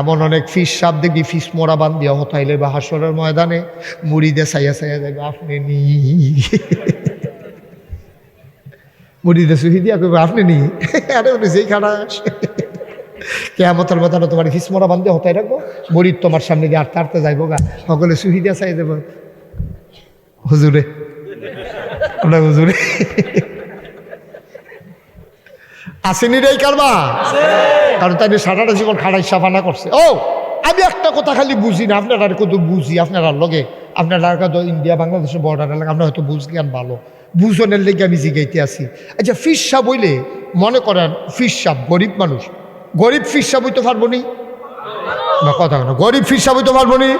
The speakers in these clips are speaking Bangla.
এমন অনেক ফিস, সাপ দেখবি ফিস মোড়া বান্ধিয়া হতাইলে বা হাসরের ময়দানে মুড়িদে সাইয়া সাইয়া যাবে আপনি নি। মুড়িদে সুহি দিয়া কইবে, আপনি নি? আরে উনি সেই খারাস কেয়ামতের মতানো তোমার ফিস মোড়া বান্ধে হতাই রাখব মুড়িদ তোমার সামনে দিয়ে আটতে আটতে যাইবো গা। সকলে সুহি দিয়া চাই দেবো। হুজুরে। ওটা হুজুরে। আসেনি রে এই কারবা? কারণ তাই সারাটা জীবন খাড়াই সাফানা করছে। ও আমি একটা কথা খালি বুঝি না আপনারা কত বুঝি আপনারা লগে আপনারা ইন্ডিয়া বাংলাদেশের বর্ডার এলাকা আপনার হয়তো বুঝ জ্ঞান ভালো। বুঝনের লেগে আমি জিগাইতে আসি আচ্ছা ফিস সাপ হইলে মনে করেন ফিস সাপ গরিব মানুষ। গরিব ফিস সাপ হইতে পারব নি? না কথা না। গরিব ফিস সাপ হইতে পারব নি।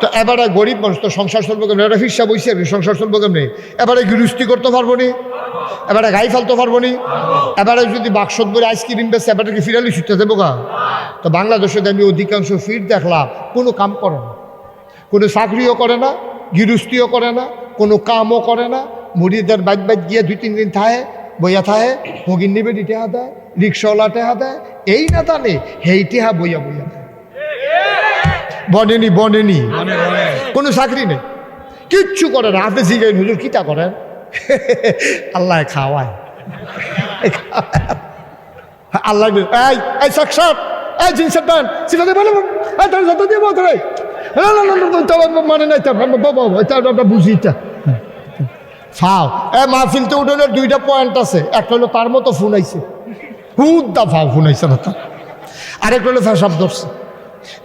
তো এবারে গরিব মানুষ তো সংসার চলবো কেমনি? এটা ফিস সাপ হইছে, সংসার চলবো কেমনি? এবারে গৃহস্থী করতে পারব নি। এবারে গাই ফেলতে পারব নি। এবারে যদি বাক্সত করে আইসক্রিম বেছে এবারে কি ফিরালি ছুটতে দেবো গা? তো বাংলাদেশে আমি অধিকাংশ ফির দেখলাম, কোনো কাম করে না। কোনো চাকরিও করে না, গৃহস্থীও করে না, কোনো কামও করে না। মুড়িদের বাইক বাইক গিয়ে দুই তিন দিন থাহে, বইয়া থাহে হগিন নিবে টেহা দেয়, রিক্সাওয়ালা টেহা দেয়, এই না জানে, হেই টেহা বইয়া বইয়া দেয়। বনেনি বনেনি। কোনো চাকরি নেই। কিচ্ছু করে না। আপনি জিগাইন হুজুর কিতা করেন? আল্লাহ খাওয়ায়। আল্লাহ এই এই সাক্ষাৎ এই জিন্সের প্যান্ট। সিফাতে বলে এই তার সাথে দিয়ে বলতে মানে নাই বাবা বুঝি ফাও। এ মাহফিলতে উঠলে দুইটা পয়েন্ট আছে। একটা হলো তার মতো ফোন আইছে হুদ্দা ফাও ফোন আইছে না তার আরেকটা হলো ফেসাব ধরছে।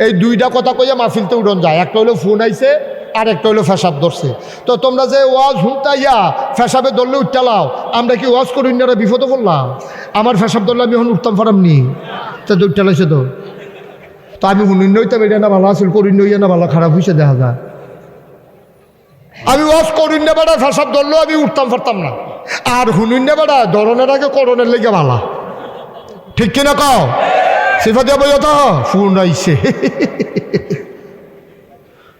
এই দুইটা কথা কইয়া মাহফিলতে উঠন যায়। একটা হলো ফোন আইছে, আর একটা হলো ফেসাব ধরছে। তো তোমরা যে ওয়াজ হুনতাইয়া ফেসাবে ধরলে উঠতালাও আমরা কি ওয়াজ করি না বিপদে পড়লাম। আমার ফেসাব ধরলে আমি এখন উঠতাম ফারামনি। তো উঠতালাইছে তো। তো আমি হুনুন নইতাম এটা না ভালো আসল করি নইয়া না ভালো, খারাপ হয়েছে দেখা যায় আমি ওয়াজ করি না বেড়া, ফেসাব ধরলেও আমি উঠতাম পারতাম না। আর হুনুন না বেড়া, ধরনের আগে করণের লেগে ভালা। ঠিক কিনা কও? সিফা দিয়া বই তো? ফোন আইছে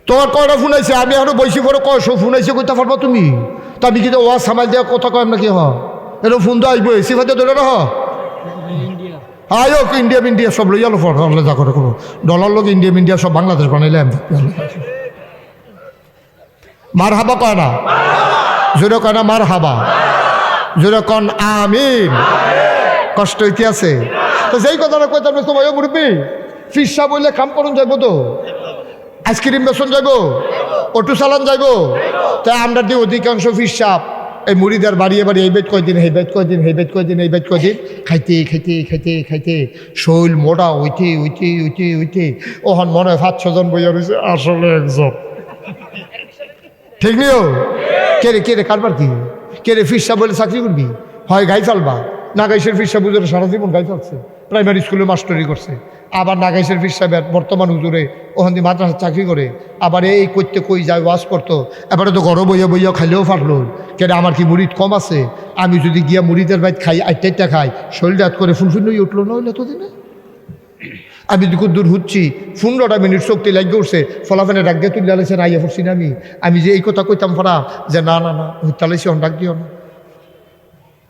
তোমার কয়টা ফোন আইছে আমি আরও বৈশি করে কয় সব ফোন আইছে কইতে পারব তুমি? তা আমি কিন্তু ওয়াজ সামাল দিয়া কথা কয় নাকি হ? এটা ফোন তো আইবই। সিফা দিয়া ধরে রহ আয়ো ইন্ডিয়া ইন্ডিয়া সব লই আলো ফর যা করে কোনো ডলার লোক ইন্ডিয়া ইন্ডিয়া সব বাংলাদেশ বানাইলে মার হাবা কয় না? জোরে কয় না মার হাবা জোরে কন আমিন। কষ্ট হইতে আছে? তো যেই কথাটা কইতাম তোমার মুরব্বী ফিসা বললে কাম করুন যাইব তো? আইসক্রিম বেসন যাইব? অটো চালান যাইব? তাই আমরা দিয়ে অধিকাংশ ফিসাপ এই মুড়িদার বাড়িয়ে বাড়ি এই বেদ কয়দিন এই বেদ কয়দিন এই বেদ কয়দিন, এই বেদ কয়দিন। খাইতে খাইতে খাইতে খাইতে। শৈল, মোটা উইতে উইতে উইতে উইতে ওখান মনে হয় পাঁচ, ছজন বইয়া রয়েছে আসলে একজন। ঠিক নিও কে রে কে রে, কারবার কি? কে রে ফিসা বলে চাকরি করবি? হয় গাই ফালবা। নাগাইশের ফিসা বুঝে সারা জীবন গাই ফালছে। প্রাইমারি স্কুলে মাস্টারি করছে। আবার নাগাইশের ফিসা বর্তমান হুজুরে ওখান দিয়ে মাদ্রাসা চাকরি করে। আবার এই করতে কই যায়, ওয়াজ করতো। এবারে তো ঘর বইয়া বইয়া খাইলেও ফাটলো। কেন আমার কি মুড়িদ কম আছে? আমি যদি গিয়া মুড়িদের বাইক খাই আইটা খাই, শরীর করে ফুলফুল উঠল না হইলে তো দিনে আমি দুকুর দূর হচ্ছি, পনেরোটা মিনিট শক্তি লাগিয়ে উঠছে ফলাফেনে ডাক দিয়ে তুলে আলেছেন আইয়া পড়ছি না আমি। আমি যে এই কথা কইতাম ফরা যে না না না হত্যালাইছি ডাক দিও না।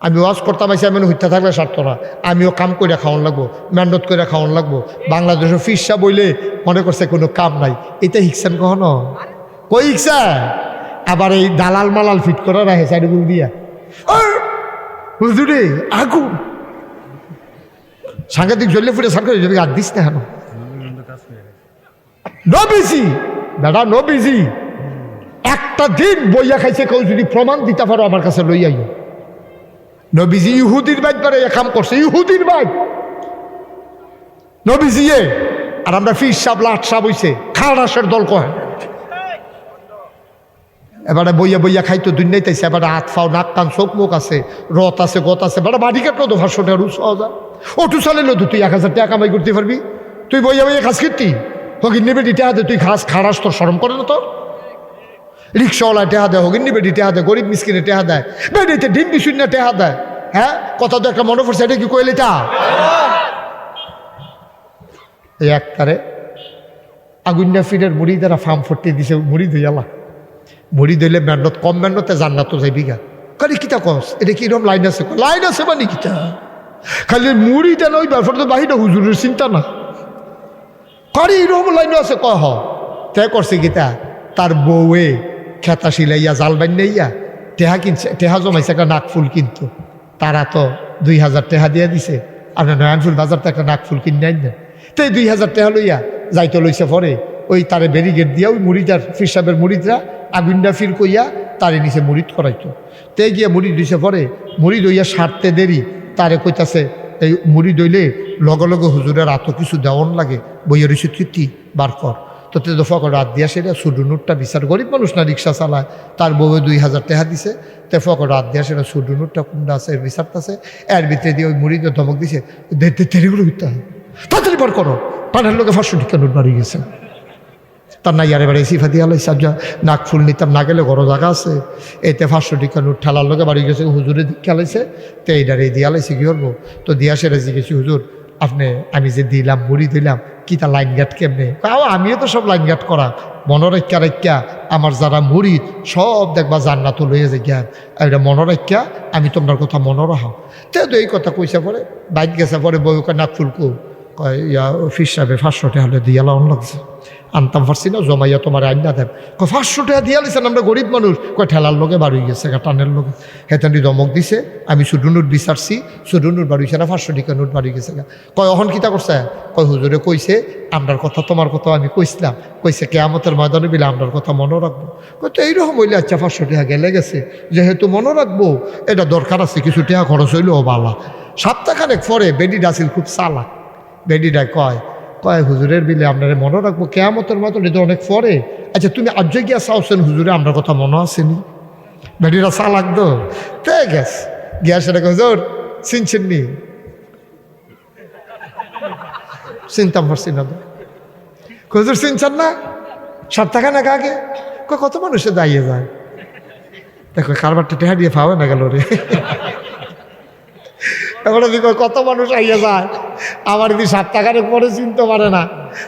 আমি ওয়াজ করতাম, আইসি আমি হত্যা থাকলে সারত না। আমিও কাম করে খাওয়ান লাগবো, মেহনত করে খাওয়ান লাগবো। বাংলাদেশের ফিসা বইলে মনে করছে কোনো কাম নাই। এটা হিকছেন কখনো? কই হিকসা আবার এই দালাল মালাল ফিট করে রাখে চারিগুল দিয়া হুজুরে আগুন। সাংঘাতিক জ্বললে ফুটে সার্কার যদি আর দিস না কেন? নো বিজি দাদা নো বিজি একটা দিন বইয়া খাইছে কেউ যদি প্রমাণ দিতে পারো আমার কাছে লই আইও। নবীজি ইহুদির বাইক করে এ কাম করছে, ইহুদির বাইক নবীজি এ আর আমরা ফির সাপ, লাট সাপ হইছে খালাসের দল কয়। এবারে বইয়া বইয়া খাইতো দুনিয়াইতেছে এবারে হাত ফাও, নাক কান, চোখ মুখ আছে, রথ আছে, গত আছে, এবারে বাড়ি কাটলো তো ভাষণটা রু সহজা ওটু চালিল তো তুই এক হাজার টাকা কামাই করতে পারবি। তুই বইয়া বইয়া খাস কীর্তি? হগিন নিবে টেহা দে তুই খাস, খারাস, তোর সরম করে না তোর? রিক্সাওয়ালা টেহা দেয় হগিন নিবে টেহা দেয়, গরিব মিসকিনে টেহা দেয়, বেডিতে ডিম বিশুন না টেহা দেয় হ্যাঁ? কথা তো একটা মনে পড়ছে, এটা কি কইলে তা? এই একটারে আগুন্যা ফিরের মুড়ি দ্বারা ফার্ম ফুটতে দিছে, মুড়ি ধুইয়ালা মুড়ি ধইলে মেহনত কম, মেহনতে তো যাইবি গা। খালি কিতা কস, এটা কিরম লাইন আছে? লাইন আছে মানে কিতা? খালি মুড়িটা নই ব্যাপার তো বাহিরে হুজুরের চিন্তা না। আরে এইরকম লাইনও আছে কয় হ তে করছে গীতা তার বউয়ে খেতা সিলাইয়া জাল বান্যাইয়া টেহা কিনছে, টেহা জমাইছে একটা নাকফুল কিন্তু। তারা তো দুই হাজার টেহা দিয়ে দিছে আপনার নয়নফুল বাজার তো একটা নাকফুল কিনে আইন না। তো এই দুই হাজার টেহা লইয়া যাইতে লইছে পরে, ওই তারে ব্যারিগেড দিয়া ওই মুড়িদার ফির সাহেবের মুড়িদরা আগুনটা ফির কইয়া তারে নিচে মুড়িদ করাইতো। তে গিয়া মুড়ি দিছে পরে মুড়ি দইয়া সারতে দেরি, তারে কইতাছে, এই মুড়ি দইলে লগে লগে হুজুরের এত কিছু দেওয়ান লাগে, বইয়ের তৃপ্তি বার কর। তো তে দফা করে রাত দিয়া সেটা সুডু নোটটা বিচার গরিব মানুষ না রিক্সা চালায়। তার বউয়ে দুই হাজার টাকা দিছে। তে ফকর রাত দিয়া সেটা সুডু নোটটা কোনটা আছে আছে এর ভিতরে দিয়ে ওই মুড়িতে ধমক দিছে তেরিগুলো হয়। তাড়াতাড়ি বার করো। পানের লোকে ফাঁসশো টিকা নোট বাড়িয়ে গেছে। তার নাই আরে বাড়ি সিফা দিয়া লাইছে। যা নাক ফুল নিতাম, না গেলে ঘর জায়গা আছে। এতে পাঁচশো টিকা নোট ঠেলার লোকে বাড়ি গেছে, হুজুরে দীক্ষা লাইছে। তো এইটার এই দিয়া লাইছে, কি করব? তো দিয়া সেরে জিজ্ঞেসি হুজুর আপনি, আমি যে দিলাম, মুড়ি দিলাম, কি তা লাইন গাট কেমনে? আমিও তো সব লাইন গাট করা মনোরক্ষা রেখা আমার যারা মুড়ি, সব দেখবা জান্নাত লইয়া যে জ্ঞান এটা মনোরক্ষা আমি তোমার কথা মনে রাখাও। তো এই কথা কইসা পরে, বাইক গেছে পরে বউকে নাক ফুলকু। ইয়া অফিস সাহেবে, পাঁচশো টাকা হলে দিয়া লাউন লাগছে আনতাম, পারছি না, জমাইয়া তোমার আইনা দেব কয়, পাঁচশো টাকা দিয়া লিছেন, আমরা গরিব মানুষ। কয়, ঠেলার লোকে বাড়ি গেছে টানের লোকে। হেতানি দমক দিছে, আমি নোট বিচারছি, শুধু নোট বাড়িছে না, পাঁচশো টাকা নোট বাড়ি গেছে কয়, অহন কিতা করছে? কয়, হুজুরে কইছে, আমরার কথা, তোমার কথা আমি কইছিলাম। কইছে, কেয়ামতের ময়দানে বিলে আমরার কথা মনে রাখব। কয়, তো এইরকম হইলে আচ্ছা পাঁচশো টাকা গেলে গেছে। যেহেতু মনে রাখব, এটা দরকার আছে, কিছু টাকা খরচ হইলেও বালা। সপ্তাহখানেক পরে বেডি ডাসিল খুব চালাক। বেডিটা কয়। কয়, হুজুরের বিলে আপনারা মনে রাখব, কেয়ামতের মতন এটা অনেক পরে। আচ্ছা তুমি আজ গিয়া চাওছেন হুজুরে আপনার কথা মনে আসেনি বেডিটা চা লাগতো তে গ্যাস। গিয়া সেটা হুজুর, চিনছেন নি? চিনতাম পারছি না তো। হুজুর, চিনছেন না? সপ্তাহখানেক আগে? কয়, কত মানুষে দাঁড়িয়ে যায়? দেখো, কারবারটা টেহা দিয়ে পাবে না গেল রে। এবারে দিকে কত মানুষ আইয়া যায়? আমার যদি সাত টাকার পরে চিনতে পারে না।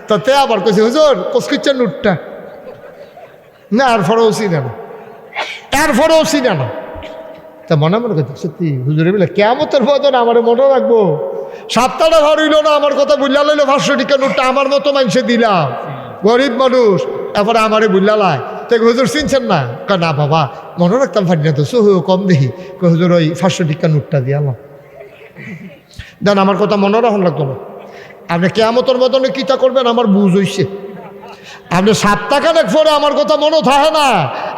তো তে আবার কইছে, হুজুর কসকিচ্ছেন নোটটা। না আর ফরেও চিনে না। এর ফরেও চিনে না। তা মনে মনে করতে সত্যি, হুজুরে বলে কেমতের মতন আমার মনে রাখব। সাতটাটা ভার হইল না, আমার কথা বুঝলা লইলো পাঁচশো টিকা নোটটা আমার মতো মানুষে দিলাম। গরিব মানুষ, এরপরে আমারে বুঝলালায় তো হুজুর, চিনছেন না? না বাবা, মনে রাখতাম পারি না তো, সহু, কম দেখি। হুজুর, ওই পাঁচশো টিকা নোটটা দিয়ালাম দেন, আমার কথা মনে রাখুন লাগতো না। আপনি কেয়ামতের মতনে কিতা করবেন? আমার বুঝ হইছে। আপনি সাত টাকা দেখ পরে আমার কথা মনে থাকে না।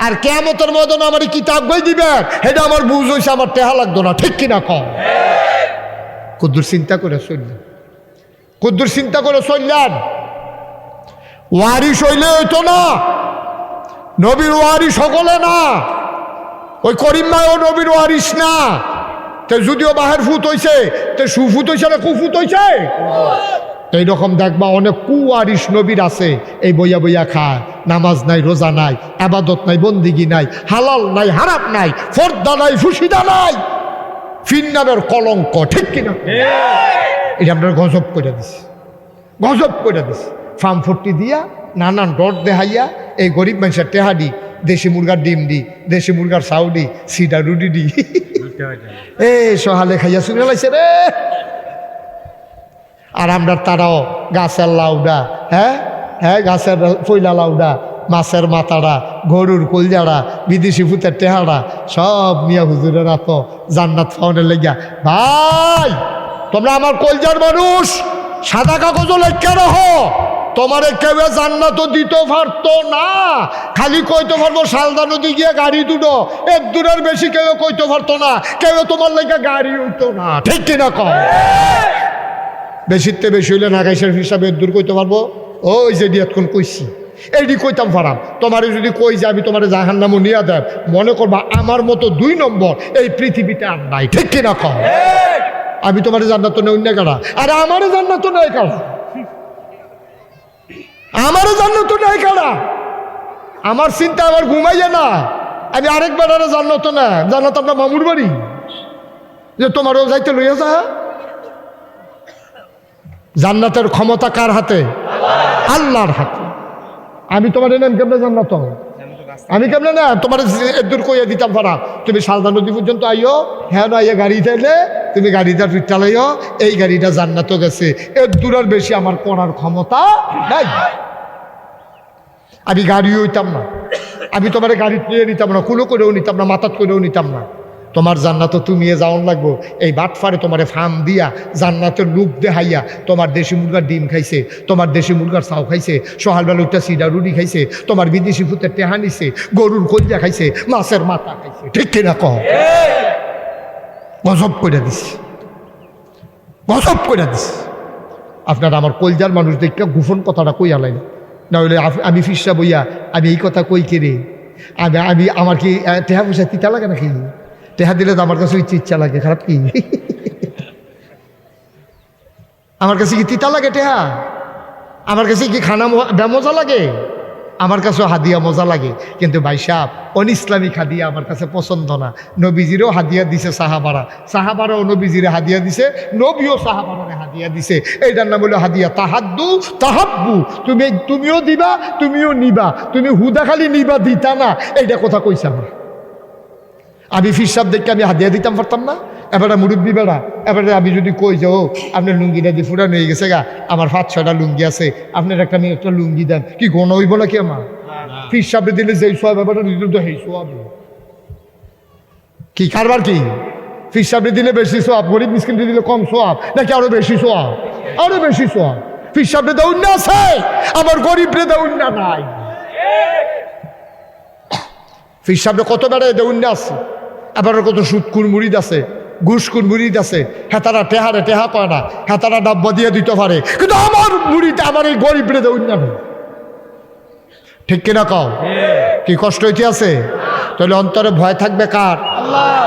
আর কেয়ামতের মতন আমার কিতাব বই দিবেন এটা আমার বুঝ হইছে, আমার টেহা লাগতো না। ঠিক কিনা কম কুদ্দুর চিন্তা করে চললেন। কুদ্দুর চিন্তা করে চললেন। ওয়ারিস হইলে হইতো না। নবীর ওয়ারিস সকলে না। ওই করিম মায়ও নবীর ওয়ারিস না। তে যদিও বাহের ফুত হইছে, তে সুফুত হইছে না কুফুত হইছে? এইরকম দেখবা অনেক কুয়ারিস নবীর আছে, এই বইয়া বইয়া খায়। নামাজ নাই, রোজা নাই, আবাদত নাই, বন্দিগি নাই, হালাল নাই হারাপ নাই, ফর্দা নাই, ফুসিদা নাই, ফিন নামের কলঙ্ক, ঠিক কিনা? এটা আপনার গজব করে দিস গজব করে দিস ফার্ম ফোরটি দিয়া নানান ডট দেহাইয়া এই গরিব মানুষের টেহাডি, দেশি মুরগার ডিম দি, দেশি মুরগার চাউডি, সিডা রুডি দি। এ সহালে খাইয়া শুনে লাইছে রে। আর আমরা তারাও গাছের লাউডা হ্যাঁ? হ্যাঁ গাছের পয়লা লাউডা, মাছের মাথাড়া, গরুর কলজাড়া, বিদেশি ফুতের টেহাড়া, সব নিয়ে হুজুরের তো জান্নাত ফাউনের লেগিয়া। ভাই, তোমরা আমার কলজার মানুষ, সাদা কাগজও লেখা রহ। তোমার কেউ জান্নাত দিতে পারতো না? খালি কইতে পারব সালদা নদী গিয়ে গাড়ি দুটো। এক দূরের বেশি কেউ কইতে পারতো না। কেউ তোমার লেগে গাড়ি হইতো না। ঠিক কিনা কম বেশিতে বেশি হইলে নাগাইশের হিসাবে দূর করতে পারব। ওই যে দিয়াতক্ষণ কইছি। এইটি কইতাম পারাম তোমারে যদি কই যে আমি তোমার জাহান নামও নিয়ে দেব মনে করবা আমার মতো দুই নম্বর এই পৃথিবীতে আর নাই। ঠিক কিনা কম আমি তোমার জান্নাত নেই অন্য কারা? আরে আমারও জান্নাত নেই কারা? আমারও জান্নাত নাই কারা আমার চিন্তা আমার ঘুমাইয়া না। আমি আরেকবার আরে তো না। জান্নাত আপনার মামুর বাড়ি। যে তোমারও যাইতে লইয়া যা। জান্নাতের ক্ষমতা কার হাতে? আল্লাহর হাতে। আমি তোমার নাম কেমনে জান্নাত আমি কেমন না, তোমার দূর কইয়া দিতাম পারা তুমি সালদা নদী পর্যন্ত আইও হ্যাঁ না আইয়া গাড়ি চাইলে, তুমি গাড়িটা চালাইও, এই গাড়িটা জান্নাতও গেছে। এর দূরের বেশি আমার করার ক্ষমতা নাই। আমি গাড়িও হইতাম না। আমি তোমার গাড়ি নিয়ে নিতাম না, কুলো করেও নিতাম না, মাথাত করেও নিতাম না। তোমার জান্নাত তুমি যাওয়ান লাগবো। এই বাটফারে তোমার ফার্ম দিয়া জান্নাতের লুক দেখাইয়া তোমার দেশি মুরগার ডিম খাইছে, তোমার দেশি মুরগার চাও খাইছে সকালবেলা উঠটা সিডা রুটি খাইছে, তোমার বিদেশি ফুতের টেহা নিছে, গরুর কলিজা খাইছে, মাছের মাথা খাইছে। ঠিক কিনা কহ গজব করে দিস গজব করে দিস আপনার আমার কলজার মানুষ দেখে গোপন কথাটা কই আলাই না হলে আমি ফিসা বইয়া, আমি এই কথা কই কেড়ে আমি আমি আমার কি টেহা পয়সা তিতা লাগে নাকি? টেহা দিলে তো আমার কাছে ইচ্ছে ইচ্ছা লাগে, খারাপ কি? আমার কাছে কি তিতা লাগে টেহা? আমার কাছে কি খানা ম- বেমজা লাগে? আমার কাছেও হাদিয়া মজা লাগে। কিন্তু ভাই সাহ অন ইসলামিক হাদিয়া আমার কাছে পছন্দ না। নবীজিরও হাদিয়া দিছে সাহাবারা। সাহাবারাও নবীজিরে হাদিয়া দিছে, নবীও সাহাবারারে হাদিয়া দিছে। এইটার নাম হলো হাদিয়া তাহাদ্দু, তাহাব্বু। তুমি তুমিও দিবা, তুমিও নিবা। তুমি হুদা খালি নিবা, দিতা না। এইটা কথা কইছে আমার। আমি ফিরসাব দেখে আমি হাদিয়া দিতাম পারতাম না। এবারে মুরব্বী বেড়া, এবারে আমি যদি কই যে, ও, আপনার লুঙ্গিটা দিয়ে ফুরানো হয়ে গেছে গা, আমার পাঁচ, ছয়টা লুঙ্গি আছে, আপনার একটা মেয়ে একটা লুঙ্গি দেন, কি গণ হইব নাকি আমার? ফিরসাবে দিলে যেই সব ব্যাপারটা দিতে তো সেই সব কি কারবার কি? ফিরসাবে দিলে বেশি সোয়াব, গরিব মিসকিনকে দিলে কম সোয়াব, নাকি আরও বেশি সোয়াব? আরও বেশি সোয়াব। ফিরসাবে দেউন্য আছে, আমার গরিবরে দেউন্য নাই। ফিরসাবটা কত বেড়ায় দেউন্য আছে? আবার কত সুৎকুর মুড়িদ আছে ঘুষকুর মুড়িদ আছে। হেতারা টেহারে টেহা পায় না হেতারা ডাব্বা দিয়ে দিতে পারে। কিন্তু আমার মুড়িটা আমার এই গরিব রেদে উন্নয়ন ঠিক কিনা কও? কি কষ্ট হইতে আছে? তাহলে অন্তরে ভয় থাকবে কার?